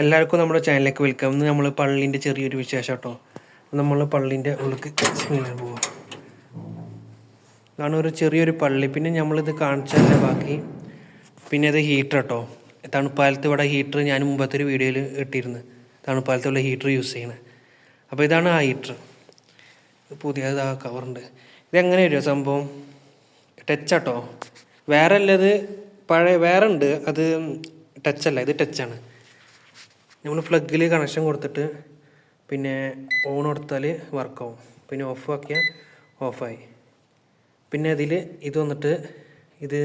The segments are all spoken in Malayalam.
എല്ലാവർക്കും നമ്മുടെ ചാനലിലേക്ക് വെൽക്കം ഇന്ന് നമ്മൾ പള്ളീന്റെ ചെറിയൊരു വിശേഷം കേട്ടോ നമ്മൾ പള്ളീന്റെ ഉള്ളിൽ സ്മീനാൻ പോകും ഇതാണ് ഒരു ചെറിയൊരു പള്ളി. പിന്നെ നമ്മളിത് കാണിച്ചല്ല ബാക്കി? പിന്നെ ഇത് ഹീറ്റർ കേട്ടോ തണുപ്പാലത്ത് ഇവിടെ ഹീറ്റർ ഞാൻ മുമ്പത്തെ ഒരു വീഡിയോയിൽ ഇട്ടിരുന്നു. തണുപ്പാലത്തുള്ള ഹീറ്റർ യൂസ് ചെയ്യണത് അപ്പോൾ ഇതാണ് ആ ഹീറ്റർ. പുതിയത് ആ കവറുണ്ട് ഇതെങ്ങനെ വരുമോ സംഭവം? ടച്ചാട്ടോ വേറെ അല്ലത് പഴയ വേറെ ഉണ്ട്. അത് ടച്ചല്ല ഇത് ടച്ചാണ് നമ്മൾ പ്ലഗിൽ കണക്ഷൻ കൊടുത്തിട്ട് പിന്നെ ഓൺ കൊടുത്താൽ വർക്കാവും പിന്നെ ഓഫ് ആക്കിയാൽ ഓഫായി പിന്നെ ഇതിൽ ഇത് വന്നിട്ട് ഇത്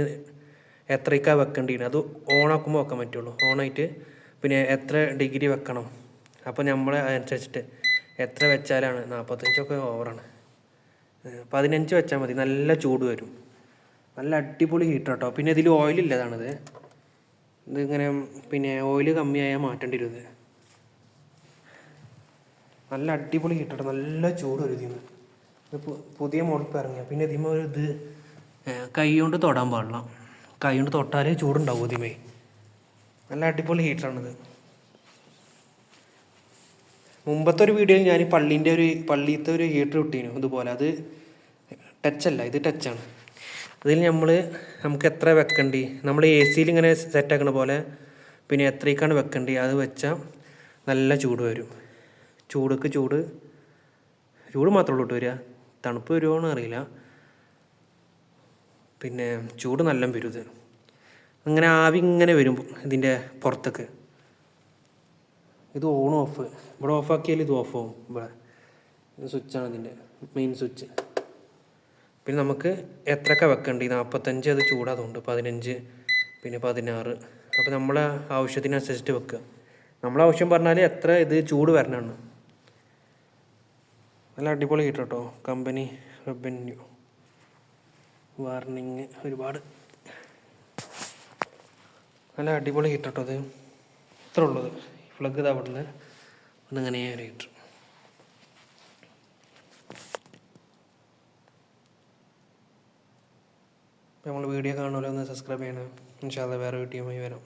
എത്രയ്ക്കാണ് വെക്കേണ്ടിയിരുന്നത് അത് ഓൺ ആക്കുമ്പോൾ വെക്കാൻ പറ്റുള്ളൂ. ഓണായിട്ട് പിന്നെ എത്ര ഡിഗ്രി വെക്കണം. അപ്പോൾ നമ്മൾ അനുസരിച്ചിട്ട് എത്ര വെച്ചാലാണ് നാൽപ്പത്തഞ്ചൊക്കെ ഓവറാണ് പതിനഞ്ച് വെച്ചാൽ മതി. നല്ല ചൂട് വരും. നല്ല അടിപൊളി ഹീറ്റർ കേട്ടോ പിന്നെ ഇതിൽ ഓയിലില്ലതാണിത് ഇതിങ്ങനെ പിന്നെ ഓയിൽ കമ്മിയായാൽ മാറ്റേണ്ടി വരും നല്ല അടിപൊളി കിട്ടട്ടെ നല്ല ചൂട് വരും ഇതിന് ഇത് പുതിയ മുളപ്പ് ഇറങ്ങിയ. പിന്നെ ഇതിമ ഒരു ഇത് കൈ കൊണ്ട് തൊടാൻ പാടില്ല. കൈ കൊണ്ട് തൊട്ടാലേ ചൂടുണ്ടാവും ഇതിമേ നല്ല അടിപൊളി ഹീറ്ററാണിത് മുമ്പത്തെ ഒരു വീഡിയോയിൽ ഞാൻ പള്ളീന്റെ ഒരു പള്ളിയിലത്തെ ഒരു ഹീറ്റർ കിട്ടിയിരുന്നു ഇതുപോലെ. അത് ടച്ചല്ല ഇത് ടച്ചാണ് അതിൽ നമ്മൾ നമുക്ക് എത്ര വെക്കണ്ടി? നമ്മൾ എ സിയിൽ ഇങ്ങനെ സെറ്റാക്കണ പോലെ പിന്നെ എത്രയ്ക്കാണ് വെക്കണ്ടി? അത് വെച്ചാൽ നല്ല ചൂട് വരും. ചൂടൊക്കെ ചൂട് ചൂട് മാത്രമേ ഉള്ളൂ വരിക. തണുപ്പ് വരുമോയെന്ന് അറിയില്ല. പിന്നെ ചൂട് നല്ല വരും അങ്ങനെ ആവി ഇങ്ങനെ വരും ഇതിന്റെ പുറത്തേക്ക്. ഇത് ഓൺ ഓഫ് ഇവിടെ ഓഫാക്കിയാൽ ഇത് ഓഫ് ആവും. ഇവിടെ. സ്വിച്ചാണ് ഇതിന്റെ മെയിൻ സ്വിച്ച് പിന്നെ നമുക്ക് എത്രക്ക വെക്കേണ്ടി? നാൽപ്പത്തഞ്ച് അത് ചൂടാതുകൊണ്ട് പതിനഞ്ച് പിന്നെ പതിനാറ്. അപ്പോൾ നമ്മളെ ആവശ്യത്തിനനുസരിച്ചിട്ട് വെക്കുക. നമ്മളെ ആവശ്യം പറഞ്ഞാൽ എത്ര ഇത് ചൂട് വരണമാണ് നല്ല അടിപൊളി കിട്ടും കേട്ടോ. കമ്പനി റെവന്യൂ വാർണിങ് ഒരുപാട്. നല്ല അടിപൊളി കിട്ടും കേട്ടോ അത് ഇത്ര ഉള്ളത് ഫ്ലഗ് ഇതാ അവിടുന്ന് ഒന്നിങ്ങനെ ഒരു നമ്മൾ വീഡിയോ കാണുമല്ലോ ഒന്ന് സബ്സ്ക്രൈബ് ചെയ്യണം. ഇൻഷാല്ല വേറെ വീഡിയോയുമായി വരാം.